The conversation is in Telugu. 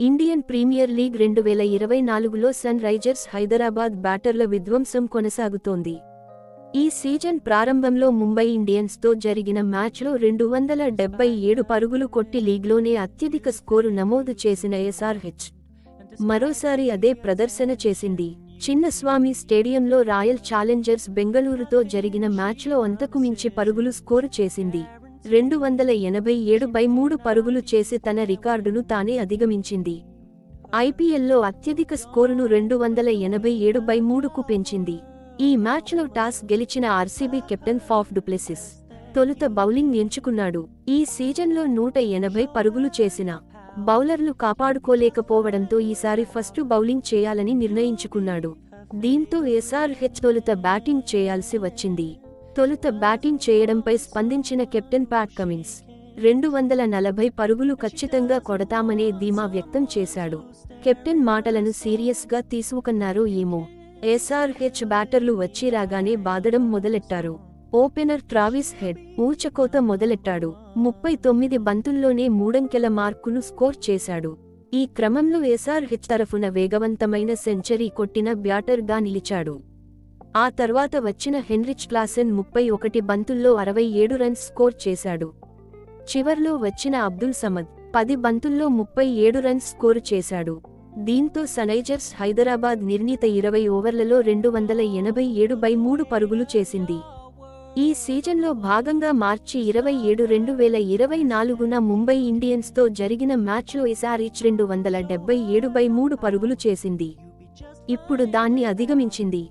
ఇండియన్ ప్రీమియర్ లీగ్ రెండు వేల ఇరవై నాలుగులో సన్ రైజర్స్ హైదరాబాద్ బ్యాటర్ల విధ్వంసం కొనసాగుతోంది. ఈ సీజన్ ప్రారంభంలో ముంబై ఇండియన్స్తో జరిగిన మ్యాచ్లో రెండు వందల డెబ్బై ఏడు పరుగులు కొట్టి లీగ్లోనే అత్యధిక స్కోరు నమోదు చేసిన ఎస్ఆర్హెచ్ మరోసారి అదే ప్రదర్శన చేసింది. చిన్నస్వామి స్టేడియంలో రాయల్ ఛాలెంజర్స్ బెంగళూరుతో జరిగిన మ్యాచ్లో అంతకు మించి పరుగులు స్కోరు చేసింది. రెండు వందల ఎనభై ఏడు బై మూడు పరుగులు చేసి తన రికార్డును తానే అధిగమించింది. ఐపీఎల్లో అత్యధిక స్కోరును రెండు వందల ఎనభై ఏడు బై మూడుకు పెంచింది. ఈ మ్యాచ్లో టాస్ గెలిచిన RCB captain Faf du Plessis తొలుత బౌలింగ్ ఎంచుకున్నాడు. ఈ సీజన్లో నూట ఎనభై పరుగులు చేసిన బౌలర్లు కాపాడుకోలేకపోవడంతో ఈసారి ఫస్ట్ బౌలింగ్ చేయాలని నిర్ణయించుకున్నాడు. దీంతో ఎస్ఆర్హెచ్ తొలుత బ్యాటింగ్ చేయాల్సి వచ్చింది. తొలుత బ్యాటింగ్ చేయడంపై స్పందించిన కెప్టెన్ ప్యాట్ కమిన్స్ రెండు వందల నలభై పరుగులు ఖచ్చితంగా కొడతామనే ధీమా వ్యక్తం చేశాడు. కెప్టెన్ మాటలను సీరియస్గా తీసుకున్నారు ఏమో. ఎస్ఆర్హెచ్ బ్యాటర్లు వచ్చి రాగానే బాదడం మొదలెట్టారు. ఓపెనర్ ట్రావిస్ హెడ్ ఊచకోత మొదలెట్టాడు. ముప్పై తొమ్మిది బంతుల్లోనే మూడంకెల మార్కును స్కోర్ చేశాడు. ఈ క్రమంలో ఎస్ఆర్హెచ్ తరఫున వేగవంతమైన సెంచరీ కొట్టిన బ్యాటర్గా నిలిచాడు. ఆ తర్వాత వచ్చిన హెన్రిచ్ క్లాసెన్ ముప్పై ఒకటి బంతుల్లో అరవై ఏడు రన్స్ స్కోర్ చేశాడు. చివర్లో వచ్చిన అబ్దుల్ సమద్ పది బంతుల్లో ముప్పై ఏడు రన్స్ స్కోరు చేశాడు. దీంతో సనైజర్స్ హైదరాబాద్ నిర్ణీత ఇరవై ఓవర్లలో రెండు వందల ఎనభై ఏడు బై మూడు పరుగులు చేసింది. ఈ సీజన్లో భాగంగా మార్చి ఇరవై ఏడు రెండు వేల ఇరవై నాలుగున ముంబై ఇండియన్స్తో జరిగిన మ్యాచ్లో ఎస్ఆర్హెచ్ రెండు వందల డెబ్బై ఏడు బై మూడు పరుగులు చేసింది. ఇప్పుడు దాన్ని అధిగమించింది.